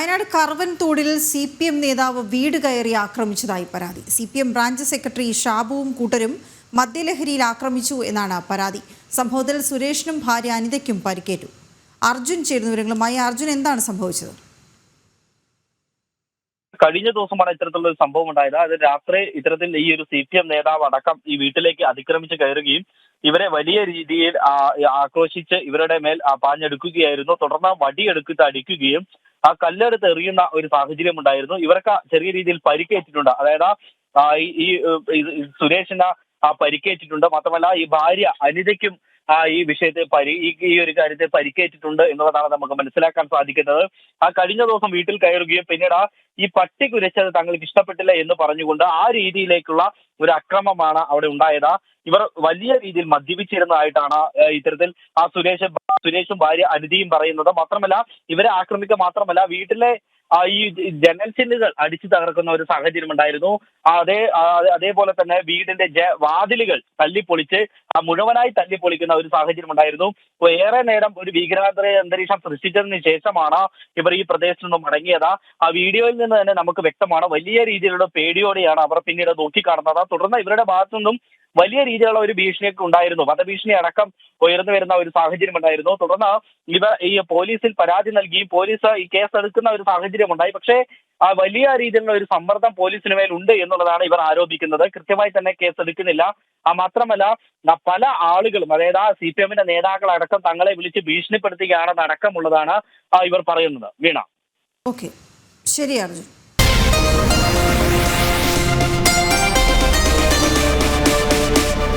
വയനാട് കർവൻതോടിൽ C P M നേതാവ് വീട് കയറി ആക്രമിച്ചതായി പരാതി. C P M branch secretary ഷാബുവും കൂട്ടരും മദ്യലഹരിയിൽ ആക്രമിച്ചു എന്നാണ് പരാതി. സംഭവത്തിൽ സുരേഷിനും ഭാര്യ അനിതയ്ക്കും പരിക്കേറ്റു. അർജുൻ ചേരുന്ന വിവരങ്ങളുമായി അർജുൻ എന്താണ് സംഭവിച്ചത്? കഴിഞ്ഞ ദിവസമാണ് ഇത്തരത്തിലുള്ള ഒരു സംഭവം ഉണ്ടായത്. അത് രാത്രി ഇത്തരത്തിൽ ഈ ഒരു സി പി എം നേതാവ് അടക്കം ഈ വീട്ടിലേക്ക് അതിക്രമിച്ച് കയറുകയും ഇവരെ വലിയ രീതിയിൽ ആക്രോശിച്ച് ഇവരുടെ മേൽ പാഞ്ഞെടുക്കുകയായിരുന്നു. തുടർന്ന് വടിയെടുത്തിട്ട് അടിക്കുകയും ആ കല്ലെടുത്ത് എറിയുന്ന ഒരു സാഹചര്യം ഉണ്ടായിരുന്നു. ഇവർക്ക് ചെറിയ രീതിയിൽ പരിക്കേറ്റിട്ടുണ്ട്. അതായത് ആ, ഈ സുരേഷിന് ആ പരിക്കേറ്റിട്ടുണ്ട്. മാത്രമല്ല ഈ ഭാര്യ അനിതയ്ക്കും ആ ഈ വിഷയത്തെ പരി ഈ ഒരു കാര്യത്തെ പരിക്കേറ്റിട്ടുണ്ട് എന്നുള്ളതാണ് നമുക്ക് മനസ്സിലാക്കാൻ സാധിക്കുന്നത്. ആ കഴിഞ്ഞ ദിവസം വീട്ടിൽ കയറുകയും പിന്നീട് ആ ഈ പട്ടി കുരച്ചത് തങ്ങൾക്ക് ഇഷ്ടപ്പെട്ടില്ല എന്ന് പറഞ്ഞുകൊണ്ട് ആ രീതിയിലേക്കുള്ള ഒരു അക്രമമാണ് അവിടെ ഉണ്ടായത്. ഇവർ വലിയ രീതിയിൽ മദ്യപിച്ചിരുന്നതായിട്ടാണ് ഇത്തരത്തിൽ ആ സുരേഷ് സുരേഷും ഭാര്യ അനിതയും പറയുന്നത്. മാത്രമല്ല ഇവരെ ആക്രമിക്കുക മാത്രമല്ല വീട്ടിലെ ഈ ജനൽ ചില്ലുകൾ അടിച്ചു തകർക്കുന്ന ഒരു സാഹചര്യം ഉണ്ടായിരുന്നു. അതേ അതേപോലെ തന്നെ വീടിന്റെ വാതിലുകൾ തല്ലിപ്പൊളിച്ച് മുഴുവനായി തല്ലിപ്പൊളിക്കുന്ന ഒരു സാഹചര്യം ഉണ്ടായിരുന്നു. ഏറെ നേരം ഒരു ഭീകരാന്തര അന്തരീക്ഷം സൃഷ്ടിച്ചതിന് ശേഷമാണ് ഇവർ ഈ പ്രദേശത്ത് നിന്നും മടങ്ങിയത്. ആ വീഡിയോയിൽ നിന്ന് തന്നെ നമുക്ക് വ്യക്തമാണ്. വലിയ രീതിയിലുള്ള പേടിയോടെയാണ് അവർ പിന്നീട് നോക്കിക്കാണുന്നത്. തുടർന്ന് ഇവരുടെ ഭാഗത്തു നിന്നും വലിയ രീതിയിലുള്ള ഒരു ഭീഷണിയൊക്കെ ഉണ്ടായിരുന്നു. വധഭീഷണി അടക്കം ഉയർന്നു വരുന്ന ഒരു സാഹചര്യം ഉണ്ടായിരുന്നു. തുടർന്ന് ഇവ ഈ പോലീസിൽ പരാതി നൽകി പോലീസ് ഈ കേസ് എടുക്കുന്ന ഒരു സാഹചര്യം ഉണ്ടായി. പക്ഷേ ആ വലിയ രീതിയിലുള്ള ഒരു സമ്മർദ്ദം പോലീസിന് മേൽ ഉണ്ട് എന്നുള്ളതാണ് ഇവർ ആരോപിക്കുന്നത്. കൃത്യമായി തന്നെ കേസ് എടുക്കുന്നില്ല. ആ മാത്രമല്ല പല ആളുകളും അതായത് ആ സി പി എമ്മിന്റെ നേതാക്കളടക്കം തങ്ങളെ വിളിച്ച് ഭീഷണിപ്പെടുത്തുകയാണെന്ന് അടക്കമുള്ളതാണ് ഇവർ പറയുന്നത്. വീണ. ഓക്കെ. ശരി അർജുൻ.